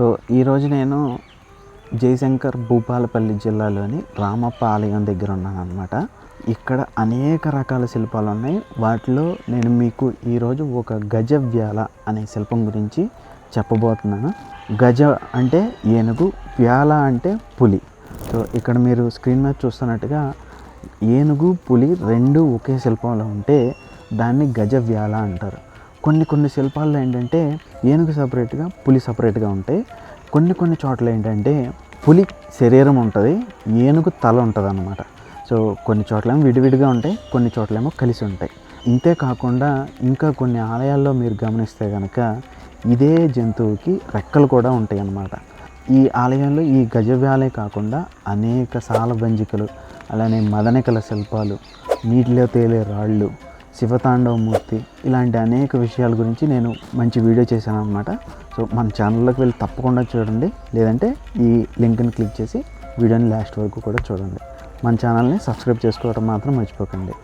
So ఈరోజు నేను జయశంకర్ భూపాలపల్లి జిల్లాలోని రామప్ప ఆలయం దగ్గర ఉన్నాను అనమాట ఇక్కడ అనేక రకాల శిల్పాలు ఉన్నాయి. వాటిలో నేను మీకు ఈరోజు ఒక గజ వ్యాల అనే శిల్పం గురించి చెప్పబోతున్నాను. గజ అంటే ఏనుగు వ్యాల అంటే పులి. సో ఇక్కడ మీరు స్క్రీన్ మీద చూస్తున్నట్టుగా ఏనుగు పులి రెండు ఒకే శిల్పంలో ఉంటే దాన్ని గజ వ్యాల అంటారు. కొన్ని కొన్ని శిల్పాల్లో ఏంటంటే ఏనుగు సపరేట్గా పులి సపరేట్గా ఉంటాయి. కొన్ని కొన్ని చోట్ల ఏంటంటే పులి శరీరం ఉంటుంది ఏనుగు తల ఉంటుంది అనమాట సో కొన్ని చోట్లేమో విడివిడిగా ఉంటాయి కొన్ని చోట్లేమో కలిసి ఉంటాయి. ఇంతే కాకుండా ఇంకా కొన్ని ఆలయాల్లో మీరు గమనిస్తే కనుక ఇదే జంతువుకి రెక్కలు కూడా ఉంటాయి అన్నమాట ఈ ఆలయంలో ఈ గజవ్యాలే కాకుండా అనేక సాలబంజికలు అలానే మదనికల శిల్పాలు నీటిలో తేలే రాళ్ళు శివతాండవమూర్తి ఇలాంటి అనేక విషయాల గురించి నేను మంచి వీడియో చేశాను అనమాట సో మన ఛానల్లోకి వెళ్ళి తప్పకుండా చూడండి. లేదంటే ఈ లింక్ని క్లిక్ చేసి వీడియోని లాస్ట్ వరకు కూడా చూడండి. మన ఛానల్ని సబ్స్క్రైబ్ చేసుకోవడం మాత్రం మర్చిపోకండి.